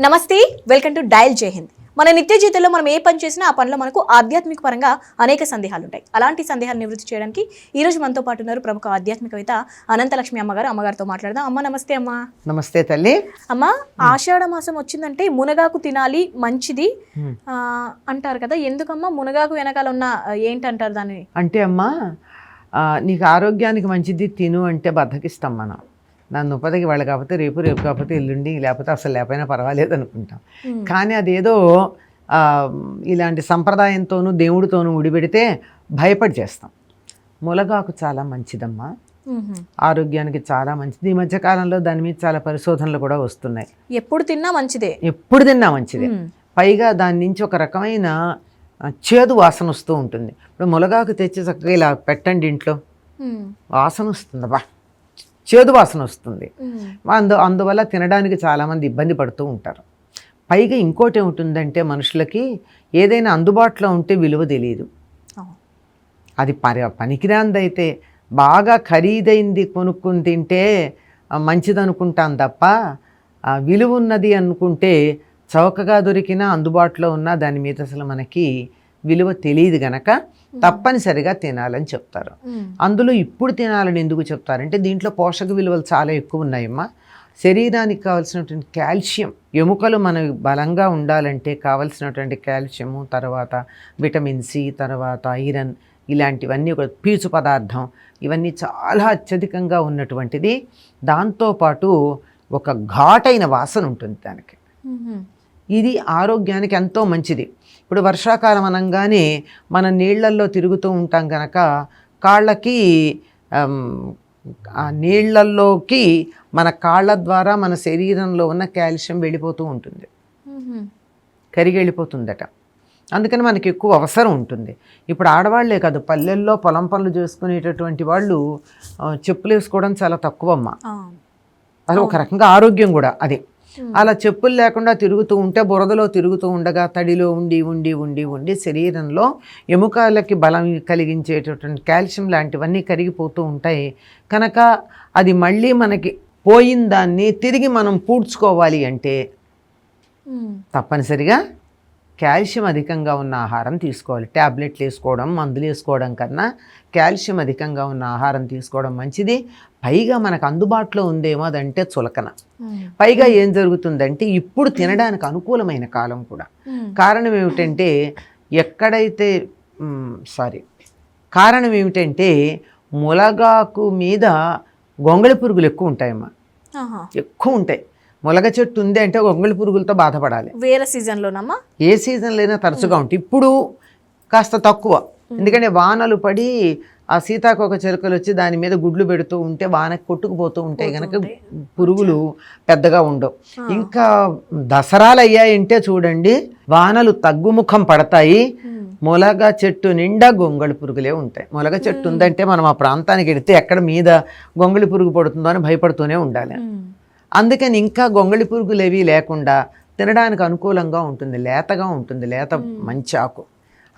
నమస్తే welcome to dial జై హింద్. మన నిత్య జీవితంలో మనం ఏ పని చేసినా ఆ పనిలో మనకు ఆధ్యాత్మిక పరంగా అనేక సందేహాలు ఉంటాయి. అలాంటి సందేహాలు నివృత్తి చేయడానికి ఈ రోజు మనతో పాటు ఉన్నారు ప్రముఖ ఆధ్యాత్మికవేత్త అనంతలక్ష్మి అమ్మగారు. అమ్మగారితో మాట్లాడదాం. అమ్మ నమస్తే అమ్మ. నమస్తే తల్లి. అమ్మ ఆషాఢ మాసం వచ్చిందంటే మునగాకు తినాలి మంచిది. ఆ, అంటారు కదా ఎందుకమ్మా? మునగాకు వెనకాల ఉన్న ఏంటంటారు దాన్ని? అంటే అమ్మా నీకు ఆరోగ్యానికి మంచిది తిను అంటే బద్దకిస్తాం మనం. నన్ను ఉపదకి వాళ్ళు కాకపోతే రేపు రేపు కాకపోతే ఎల్లుండి లేకపోతే అసలు లేకపోయినా పర్వాలేదు అనుకుంటాం. కానీ అదేదో ఇలాంటి సంప్రదాయంతోనూ దేవుడితోనూ ముడిపెడితే భయపడి చేస్తాం. ములగాకు చాలా మంచిదమ్మా. మ్మ్. ఆరోగ్యానికి చాలా మంచిది. ఈ మధ్య కాలంలో దాని మీద చాలా పరిశోధనలు కూడా వస్తున్నాయి. ఎప్పుడు తిన్నా మంచిదే. ఎప్పుడు తిన్నా మంచిదే. పైగా దాని నుంచి ఒక రకమైన చేదు వాసన వస్తూ ఉంటుంది. ఇప్పుడు ములగాకు తెచ్చి చక్కగా ఇలా పెట్టండి ఇంట్లో. వాసన వస్తుంది బా చేదు వాసన వస్తుంది. అందు అందువల్ల తినడానికి చాలామంది ఇబ్బంది పడుతూ ఉంటారు పైగా ఇంకోటి ఏముంటుందంటే మనుషులకి ఏదైనా అందుబాటులో ఉంటే విలువ తెలియదు. అది పని పనికిరాందైతే బాగా ఖరీదైంది కొనుక్కుని తింటే ఆ, మంచిదనుకుంటాం తప్ప ఆ, విలువ ఉన్నది అనుకుంటే చౌకగా దొరికినా అందుబాటులో ఉన్నా దాని మీద అసలు మనకి విలువ తెలియదు గనక తప్పనిసరిగా తినాలని చెప్తారు. అందులో ఇప్పుడు తినాలని ఎందుకు చెప్తారంటే దీంట్లో పోషక విలువలు చాలా ఎక్కువ ఉన్నాయమ్మా శరీరానికి కావాల్సినటువంటి కాల్షియం ఎముకలు మన బలంగా ఉండాలంటే కావాల్సినటువంటి కాల్షియము తర్వాత విటమిన్ సి తర్వాత ఐరన్ ఇలాంటివన్నీ ఒక పీచు పదార్థం ఇవన్నీ చాలా అత్యధికంగా ఉన్నటువంటిది దాంతోపాటు ఒక ఘాటైన వాసన ఉంటుంది దానికి. ఇది ఆరోగ్యానికి ఎంతో మంచిది. ఇప్పుడు వర్షాకాలం అనగానే మన నీళ్ళల్లో తిరుగుతూ ఉంటాం కనుక కాళ్ళకి నీళ్ళల్లోకి మన కాళ్ళ ద్వారా మన శరీరంలో ఉన్న కాల్షియం వెళ్ళిపోతూ ఉంటుంది. కరిగి వెళ్ళిపోతుందట అందుకని మనకి ఎక్కువ అవసరం ఉంటుంది. ఇప్పుడు ఆడవాళ్ళే కాదు పల్లెల్లో పొలం పనులు చేసుకునేటటువంటి వాళ్ళు చెప్పులు వేసుకోవడం చాలా తక్కువమ్మ. అది ఒక రకంగా ఆరోగ్యం కూడా అది. అలా చెప్పులు లేకుండా తిరుగుతూ ఉంటే బురదలో తిరుగుతూ ఉండగా తడిలో ఉండి ఉండి ఉండి ఉండి శరీరంలో ఎముకలకి బలం కలిగించేటటువంటి కాల్షియం లాంటివన్నీ కరిగిపోతూ ఉంటాయి. కనుక అది మళ్ళీ మనకి పోయిన దాన్ని తిరిగి మనం పూడ్చుకోవాలి అంటే. తప్పనిసరిగా కాల్షియం అధికంగా ఉన్న ఆహారం తీసుకోవాలి. ట్యాబ్లెట్లు వేసుకోవడం మందులు వేసుకోవడం కన్నా కాల్షియం అధికంగా ఉన్న ఆహారం తీసుకోవడం మంచిది. పైగా మనకు అందుబాటులో ఉందేమో అదంటే చులకన. పైగా ఏం జరుగుతుందంటే ఇప్పుడు తినడానికి అనుకూలమైన కాలం కూడా. కారణం ఏమిటంటే ఎక్కడైతే సారీ కారణం ఏమిటంటే ములగాకు మీద గొంగళి పురుగులు ఎక్కువ ఉంటాయమ్మా. ఎక్కువ ఉంటాయి. ములగ చెట్టు ఉంది అంటే గొంగళి పురుగులతో బాధపడాలి. వేరే సీజన్లోనమ్మా? ఏ సీజన్లో తరచుగా ఉంటాయి. ఇప్పుడు కాస్త తక్కువ. ఎందుకంటే వానలు పడి ఆ సీతాకోక చిలుకలు వచ్చి దాని మీద గుడ్లు పెడుతూ ఉంటే వానకి కొట్టుకుపోతూ ఉంటాయి కనుక పురుగులు పెద్దగా ఉండవు. ఇంకా దసరాలు అయ్యాయంటే చూడండి వానలు తగ్గుముఖం పడతాయి. మొలగ చెట్టు నిండా గొంగళి పురుగులే ఉంటాయి. మొలగ చెట్టు ఉందంటే మనం ఆ ప్రాంతానికి వెడితే ఎక్కడ మీద గొంగళి పురుగు పడుతుందో అని భయపడుతూనే ఉండాలి. అందుకని ఇంకా గొంగళి పురుగులు ఏవి లేకుండా తినడానికి అనుకూలంగా ఉంటుంది లేతగా ఉంటుంది లేత మంచి ఆకు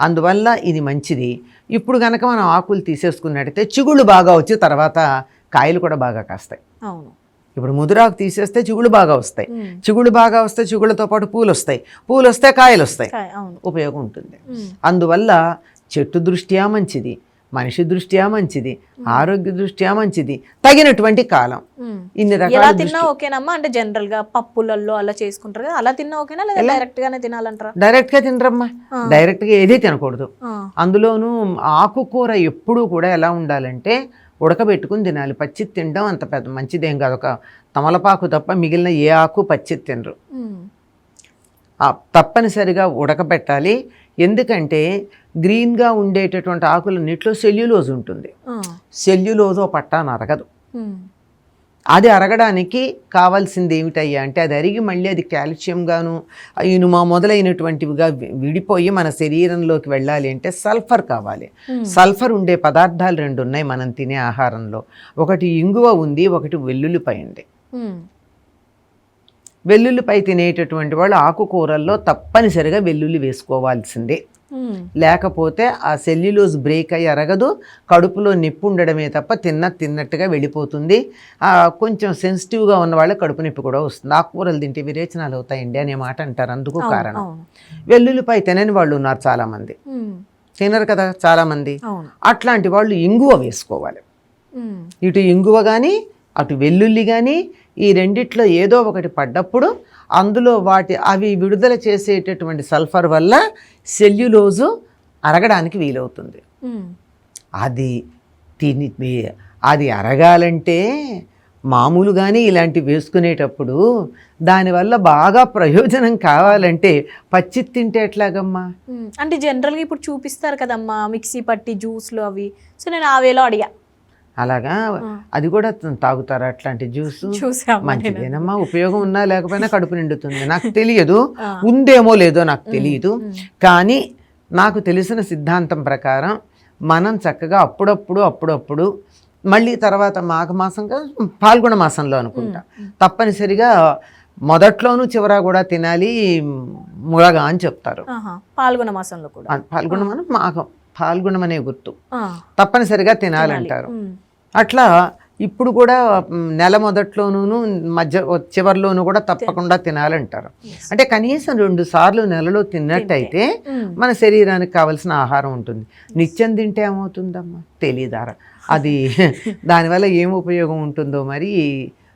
అందువల్ల ఇది మంచిది. ఇప్పుడు కనుక మనం ఆకులు తీసేసుకున్నట్టయితే చిగుళ్ళు బాగా వచ్చి తర్వాత కాయలు కూడా బాగా కాస్తాయి. అవును. ఇప్పుడు ముదురాకు తీసేస్తే చిగుళ్ళు బాగా వస్తాయి. చిగుళ్ళు బాగా వస్తే చిగుళ్ళతో పాటు పూలు వస్తాయి పూలు వస్తే కాయలు వస్తాయి ఉపయోగం ఉంటుంది. అందువల్ల చెట్టు దృష్ట్యా మంచిది. మనిషి దృష్ట్యా మంచిది ఆరోగ్య దృష్ట్యా మంచిది. తగినటువంటి కాలం. ఇన్ని రకాల తిన్నా ఓకేనమ్మా? అంటే జనరల్గా పప్పులలో అలా చేసుకుంటారు కదా అలా తిన్నా ఓకేనా? లేదా డైరెక్ట్ గానే తినాలంటారా? డైరెక్ట్గా తినరమ్మా. డైరెక్ట్గా ఏది తినకూడదు. అందులోనూ ఆకుకూర ఎప్పుడూ కూడా ఎలా ఉండాలంటే ఉడకబెట్టుకుని తినాలి. పచ్చి తినడం అంత పెద్ద మంచిదేం కాదు. ఒక తమలపాకు తప్ప మిగిలిన ఏ ఆకు పచ్చి తినరు. తప్పనిసరిగా ఉడకబెట్టాలి. ఎందుకంటే గ్రీన్గా ఉండేటటువంటి ఆకులన్నిట్లో సెల్యులోజ్ ఉంటుంది. సెల్యులోజో పట్టాను అరగదు. అది అరగడానికి కావాల్సింది ఏమిటయ్యా అంటే అది అరిగి మళ్ళీ అది కాల్షియం గాను ఇనుమ మొదలైనటువంటివిగా విడిపోయి మన శరీరంలోకి వెళ్ళాలి అంటే సల్ఫర్ కావాలి సల్ఫర్ ఉండే పదార్థాలు రెండు ఉన్నాయి మనం తినే ఆహారంలో ఒకటి ఇంగువ ఉంది ఒకటి వెల్లుల్లిపై ఉంది. వెల్లుల్లిపై తినేటటువంటి వాళ్ళు ఆకుకూరల్లో తప్పనిసరిగా వెల్లుల్లి వేసుకోవాల్సిందే. లేకపోతే ఆ సెల్యులోజ్ బ్రేక్ అయ్యి అరగదు కడుపులో నొప్పి ఉండడమే తప్ప తిన్న తిన్నట్టుగా వెళ్ళిపోతుంది. కొంచెం సెన్సిటివ్గా ఉన్న వాళ్ళకి కడుపు నొప్పి కూడా వస్తుంది. ఆకుకూరలు తింటే విరేచనాలు అవుతాయండి అనే మాట అంటారు. అందుకు కారణం. వెల్లుల్లిపై తినని వాళ్ళు ఉన్నారు చాలామంది. తినరు కదా చాలామంది. అట్లాంటి వాళ్ళు ఇంగువ వేసుకోవాలి. ఇటు ఇంగువ కానీ అటు వెల్లుల్లి కానీ ఈ రెండిట్లో ఏదో ఒకటి పడ్డప్పుడు అందులో వాటి అవి విడుదల చేసేటటువంటి సల్ఫర్ వల్ల సెల్యులోజు అరగడానికి వీలవుతుంది. అది తిని అది అరగాలంటే మామూలుగానే ఇలాంటివి వేసుకునేటప్పుడు దానివల్ల బాగా ప్రయోజనం కావాలంటే పచ్చి తింటే ఎట్లాగమ్మా మ్మ్. అంటే జనరల్గా ఇప్పుడు చూపిస్తారు కదమ్మా మిక్సీ పట్టి జ్యూస్లు అవి సో నేను ఆ వేలో అడిగా అలాగా? అది కూడా తాగుతారా అట్లాంటి జ్యూస్? మంచిదేనమ్మా ఉపయోగం ఉన్నా లేకపోయినా కడుపు నిండుతుంది. నాకు తెలియదు. ఉందేమో లేదో నాకు తెలియదు. కానీ నాకు తెలిసిన సిద్ధాంతం ప్రకారం మనం చక్కగా అప్పుడప్పుడు అప్పుడప్పుడు మళ్ళీ తర్వాత మాఘ మాసంగా పాల్గొన మాసంలో అనుకుంటా. తప్పనిసరిగా మొదట్లోనూ చివర కూడా తినాలి మురగా అని చెప్తారు. పాల్గొన మాసంలో కూడా. పాల్గొనం మాఘం పాల్గొనం అనే గుర్తు. తప్పనిసరిగా తినాలంటారు. అట్లా ఇప్పుడు కూడా నెల మొదట్లోనూ మధ్య చివరిలోనూ కూడా తప్పకుండా తినాలంటారు. అంటే కనీసం రెండు సార్లు నెలలో తిన్నట్టయితే. మన శరీరానికి కావలసిన ఆహారం ఉంటుంది. నిత్యం తింటే ఏమవుతుందమ్మా? తెలియదారా అది దానివల్ల ఏం ఉపయోగం ఉంటుందో మరి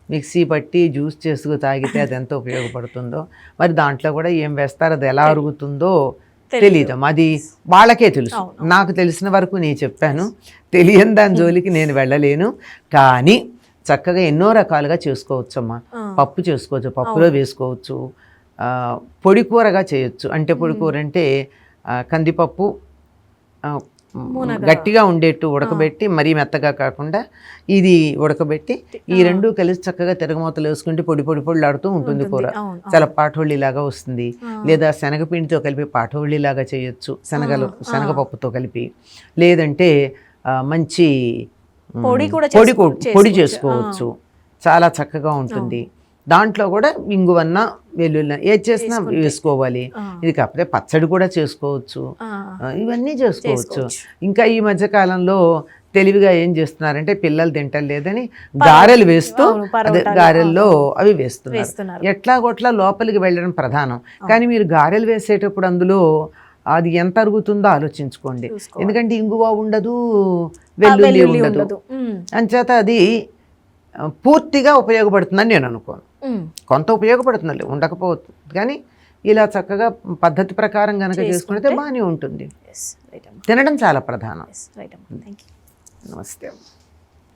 మిక్సీ పట్టి జ్యూస్ చేసుకు తాగితే అది ఎంత ఉపయోగపడుతుందో మరి దాంట్లో కూడా ఏం వేస్తారో అది ఎలా అరుగుతుందో తెలియదమ్మా అది వాళ్ళకే తెలుసు. నాకు తెలిసిన వరకు నేను చెప్పాను. తెలియని దాని జోలికి నేను వెళ్ళలేను. కానీ చక్కగా ఎన్నో రకాలుగా చేసుకోవచ్చమ్మా. పప్పు చేసుకోవచ్చు పప్పులో వేసుకోవచ్చు పొడి కూరగా చేయొచ్చు. అంటే పొడి కూర అంటే కందిపప్పు గట్టిగా ఉండేట్టు ఉడకబెట్టి మరీ మెత్తగా కాకుండా ఇది ఉడకబెట్టి ఈ రెండు కలిసి చక్కగా తిరగమూతలు వేసుకుంటే పొడి పొడి పొడిలాడుతూ ఉంటుంది కూర. చాలా పాఠోళ్ళిలాగా వస్తుంది. లేదా శనగపిండితో కలిపి పాఠోళ్ళిలాగా చేయొచ్చు శనగలు శనగపప్పుతో కలిపి. లేదంటే మంచి పొడి కూడా పొడి పొడి చేసుకోవచ్చు. చాలా చక్కగా ఉంటుంది. దాంట్లో కూడా ఇంగువన్న వెల్లుల్లి ఏది చేసినా వేసుకోవాలి. ఇది కాకపోతే పచ్చడి కూడా చేసుకోవచ్చు. ఇవన్నీ చేసుకోవచ్చు. ఇంకా ఈ మధ్య కాలంలో తెలివిగా ఏం చేస్తున్నారంటే పిల్లలు తింటలేదని గారెలు వేస్తూ గారెల్లో అవి వేస్తున్నారు. ఎట్లా కొట్లా లోపలికి వెళ్ళడం ప్రధానం. కానీ మీరు గారెలు వేసేటప్పుడు అందులో అది ఎంత అరుగుతుందో ఆలోచించుకోండి. ఎందుకంటే ఇంగువ ఉండదు వెల్లుల్లి ఉండదు. అంచేత అది పూర్తిగా ఉపయోగపడుతుందని నేను అనుకోను. కొంత ఉపయోగపడుతుంది ఉండకపోవచ్చు. కానీ ఇలా చక్కగా పద్ధతి ప్రకారం కనుక చేసుకుంటే బాగానే ఉంటుంది. తినడం చాలా ప్రధానం. నమస్తే